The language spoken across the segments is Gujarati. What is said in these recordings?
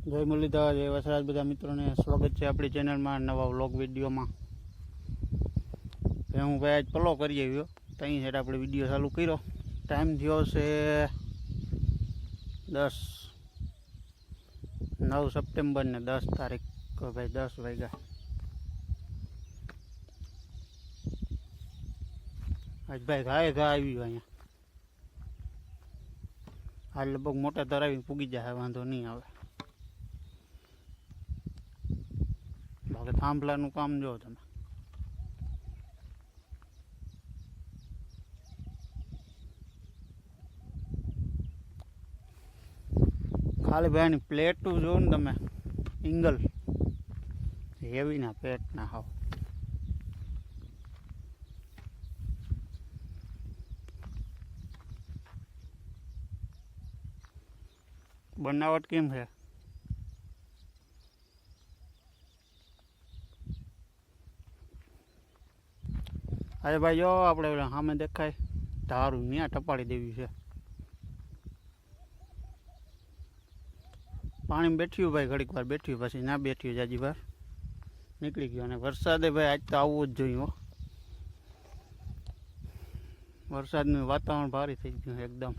જય મુરલીધર, જય વસરાજ. બધા મિત્રોને સ્વાગત છે આપણી ચેનલમાં નવા વ્લોગ વિડીયોમાં. હું ભાઈ આજ પલો કરી આવ્યો. ત્યાં સાઈડ આપણે વીડિયો ચાલુ કર્યો. ટાઈમ થયો છે દસ, નવ સપ્ટેમ્બર ને દસ તારીખ. ભાઈ દસ વાગ્યા. આજ ભાઈ ઘાએ ઘા આવ્યું અહીંયા. હાલ લગભગ મોટા ધરાવી પૂગી જાય, વાંધો નહીં આવે. બાકી થાંભલાનું કામ જો તમે. ખાલી ભાઈની પ્લેટું જો ને તમે. ઇંગલ હેવી ના પેટ ના હાવ. બનાવટ કેમ છે? અરે ભાઈ, જો આપણે સામે દેખાય, ધારું ત્યાં ટપાડી દેવી છે. પાણી બેઠ્યું ભાઈ, ઘડીક વાર બેઠ્યું પછી ના બેઠ્યું જાજી વાર. નીકળી ગયો અને વરસાદે ભાઈ, આજ તો આવવું જ જોઈએ વરસાદનું વાતાવરણ ભારે થઈ ગયું એકદમ.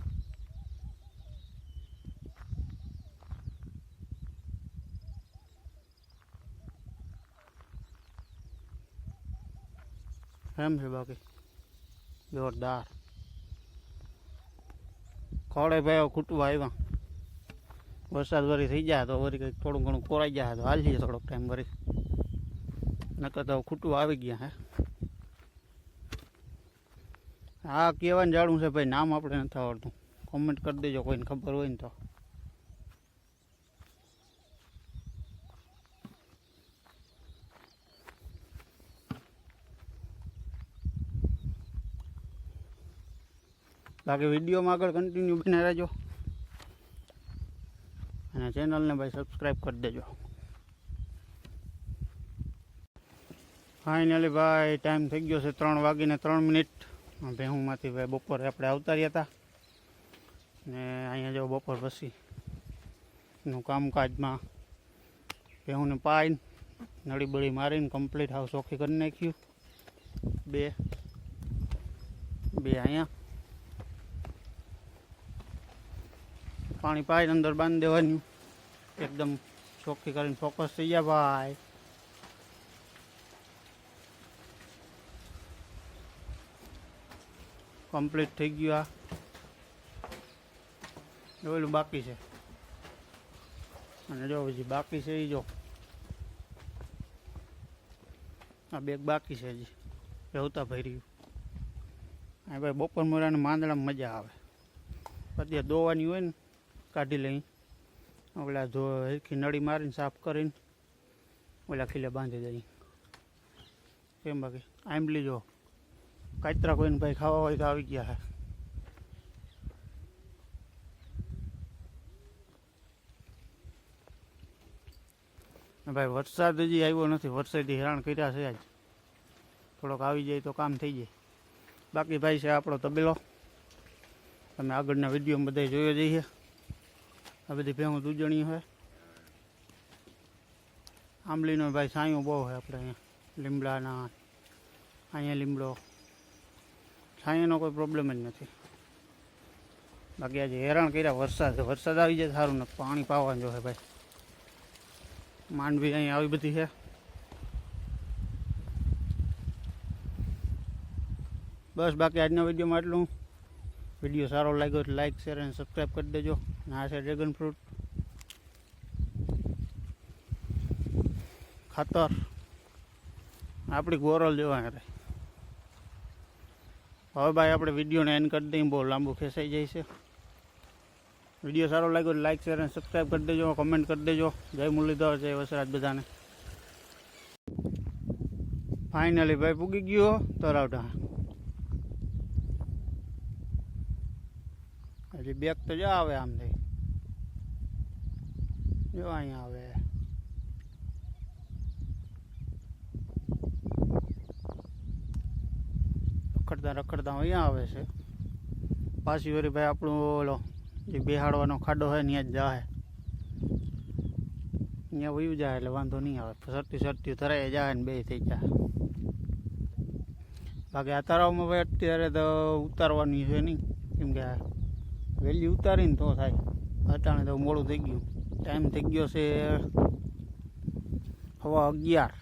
એમ છે બાકી. જોરદાર. ખોડે ભાઈ ખૂટવા આવ્યા. વરસાદ વરી થઈ જાય તો વરી કંઈક થોડું ઘણું કોરાઈ જાય તો હાલ જાય થોડોક ટાઈમ વરી. નકર તો ખૂટવા આવી ગયા હે. હા કહેવાનું જાણું છે ભાઈ, નામ આપણે નથી આવડતું. કોમેન્ટ કરી દેજો કોઈને ખબર હોય ને તો. બાકી વિડીયોમાં આગળ કન્ટિન્યુ બને રહેજો. અને ચેનલને ભાઈ સબસ્ક્રાઈબ કરી દેજો. ફાઇનલી ભાઈ ટાઈમ થઈ ગયો છે ત્રણ વાગીને ત્રણ મિનિટ. ભેહુંમાંથી ભાઈ બપોરે આપણે આવતા રહ્યા હતા. ને અહીંયા જો બપોર પછી. નું કામકાજમાં ભેહુંને પાઈને નળીબળી મારીને કમ્પ્લીટ હાવ ચોખ્ખી કરી નાખ્યું. બે. બે અહીંયા. પાણી પાઈને અંદર બાંધી દેવાનું. એકદમ ચોખ્ખી કરીને ફોકસ થઈ ગયા, ભાઈ. કમ્પ્લીટ થઈ ગયું આ. જોયેલું બાકી છે. અને જો હજી બાકી છે એ જો. આ બેગ બાકી છે હજી. રહેતા ભર્યું. આ ભાઈ બપોર મોરાને માંદડામાં મજા આવે. અત્યારે દોવાની હોય ને કાઢી લઈ. ઓલા ધો હરખી નળી મારીને સાફ કરીને ઓલા ખીલે બાંધી દઈ. કેમ બાકી? આંબલી જો કાતરા કોઈને ભાઈ ખાવા હોય તો આવી ગયા હે. ભાઈ, વરસાદ હજી આવ્યો નથી. વરસાદી હેરાન કર્યા છે આજ. થોડોક આવી જાય તો કામ થઈ જાય. બાકી ભાઈ છે આપણો તબેલો. તમે આગળના વીડિયો બધા જોયો જઈએ આ બધી ભેહું દૂજણી હોય. આંબલીનો ભાઈ સાયો બહુ હોય આપણે અહીંયા. લીમડાના, અહીંયા લીમડો. છાંયાનો કોઈ પ્રોબ્લેમ જ નથી. બાકી આજે હેરાન કર્યા, વરસાદ વરસાદ આવી જાય સારું ને પાણી પાવાનું જોઈએ ભાઈ. માંડવી અહીંયા આવી બધી છે. બસ બાકી આજના વિડીયોમાં એટલું વીડિયો સારો લાગ્યો તો લાઈક શેર અને સબસ્ક્રાઈબ કરી દેજો. આ છે ડ્રેગન ફ્રૂટ ખાતર. આપણી ગોરલ જોવા રે હવે ભાઈ આપણે વિડીયોને એન્ડ કરી દઈએ, બહુ લાંબુ ખેંચાઈ જાય છે. વીડિયો સારો લાગ્યો લાઇક શેર અને સબસ્ક્રાઈબ કરી દેજો કમેન્ટ કરી દેજો. જય મુરલીધર, જય વસરાજ બધાને. ફાઇનલી ભાઈ પૂગી ગયો તરાવટા હજી બેગ તો જો આવે આમ થઈ જો અહીંયા આવે. રખડતા રખડતા અહીંયા આવે છે. પાછી વળી ભાઈ આપણું ઓલો જે બેહાડવાનો ખાડો હોય ત્યાં જ જાહે. અહીંયા વયું જાય એટલે વાંધો નહીં આવે. સરતી સરતી ધરાઈ જાય ને બે થઈ જાય બાકી આ તળાવમાં ભાઈ અત્યારે તો ઉતારવાની છે નહીં. કેમ કે આ વહેલી ઉતારીને તો થાય. અટાણે તો મોડું થઈ ગયું. ટાઈમ થઈ ગયો છે હવા અગિયાર.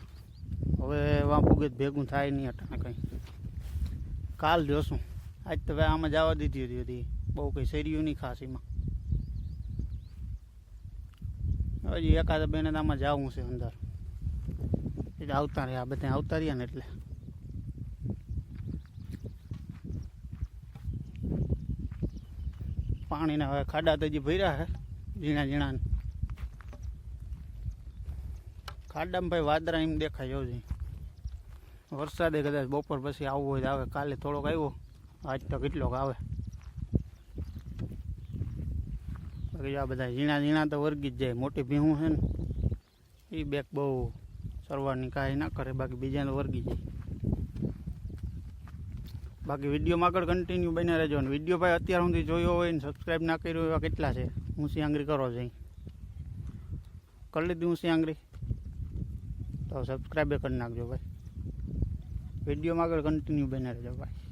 હવે વાં પૂગે જ ભેગું થાય નહીં અટાણે કંઈ. કાલ જોશું આજ તો ભાઈ આમાં જવા દીધી હતી હતી બહુ કંઈ શેરીયું નહીં ખાસ એમાં. હજી એકાદ બેને આમાં જવું છે અંદર. એટલે આવતા રહ્યા બધા આવતા રહ્યા ને એટલે. પાણીના હવે ખાડા તો હજી ભર્યા છે ઝીણા ઝીણા ખાડામાં ભાઈ વાદળા એમ દેખાય છે. વરસાદે કદાચ બપોર પછી આવવો હોય આવે. કાલે થોડોક આવ્યો. આજ તો કેટલોક આવે. બાકી આ બધા ઝીણા ઝીણા તો વર્ગી જ જાય. મોટી ભીહું છે ને એ બેક બહુ સરવાની કાંઈ ના કરે. બાકી બીજાને વર્ગી જાય. બાકી વિડીયોમાં આગળ કન્ટિન્યુ બને રહેજો ને. વીડિયો ભાઈ અત્યાર સુધી જોયો હોય ને સબસ્ક્રાઈબ ના કર્યો એવા કેટલા છે? ઊંસી આંગળી કરો છે કરી લીધી ઊંસી આંગળી તો સબસ્ક્રાઈબ કરી નાખજો ભાઈ. વિડીયોમાં આગળ કન્ટિન્યુ બને રહેજો ભાઈ.